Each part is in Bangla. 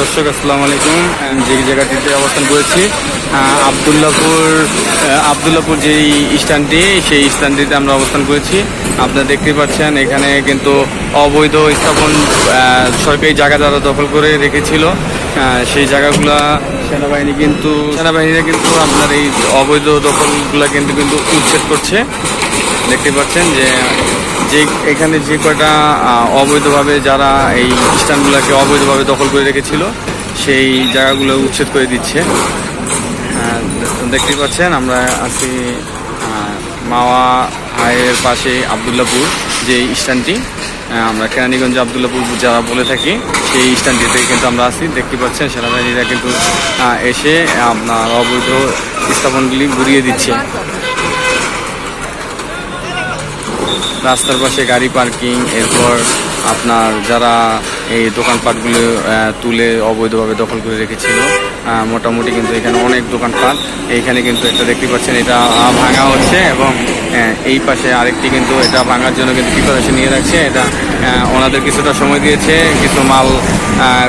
দর্শক, আসসালামু আলাইকুম। যে জায়গাটিতে অবস্থান করেছি আবদুল্লাপুর আবদুল্লাপুর যেই স্ট্যান্ডটি সেই স্ট্যান্ডটিতে আমরা অবস্থান করেছি। আপনারা দেখতেই পাচ্ছেন, এখানে কিন্তু অবৈধ স্থাপন সরকারি জায়গা যারা দখল করে রেখেছিল সেই জায়গাগুলা সেনাবাহিনী কিন্তু, সেনাবাহিনীরা কিন্তু আপনার এই অবৈধ দখলগুলা কিন্তু কিন্তু উচ্ছেদ করছে। দেখতে পাচ্ছেন যে যে এখানে যে কয়টা অবৈধভাবে যারা এই স্থানগুলোকে অবৈধভাবে দখল করে রেখেছিল সেই জায়গাগুলো উচ্ছেদ করে দিচ্ছে। আহ, দেখতেই পাচ্ছেন আমরা আছি মাওয়া হাইয়ের পাশে আবদুল্লাপুর যে স্থানটি আমরা কেরানীগঞ্জ আবদুল্লাপুর যারা বলে থাকি সেই স্থানটিতে কিন্তু আমরা আছি। দেখতে পাচ্ছেন সেনাবাহিনীরা কিন্তু এসে আপনার অবৈধ স্থাপনগুলি ঘুরিয়ে দিচ্ছে। রাস্তার পাশে গাড়ি পার্কিং, এরপর আপনার যারা এই দোকানপাটগুলো তুলে অবৈধভাবে দখল করে রেখেছিল মোটামুটি কিন্তু এখানে অনেক দোকানপাট। এইখানে কিন্তু একটা দেখতে পাচ্ছেন, এটা ভাঙা হচ্ছে এবং এই পাশে আরেকটি কিন্তু এটা ভাঙার জন্য কিন্তু প্রিপারেশন নিয়ে রাখছে। এটা ওনাদের কিছুটা সময় দিয়েছে, কিছু মাল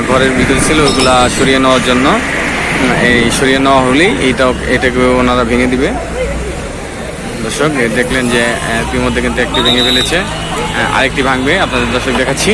ঘরের ভিতরে ছিল, ওগুলা সরিয়ে নেওয়ার জন্য। এই সরিয়ে নেওয়া হলেই এইটা এটাকে ওনারা ভেঙে দিবে। দর্শক দেখলেন যে ইতিমধ্যে কিন্তু একটি ভেঙে ফেলেছে। আরেকটি ভাঙবে। আপনাদের দর্শক দেখাচ্ছি।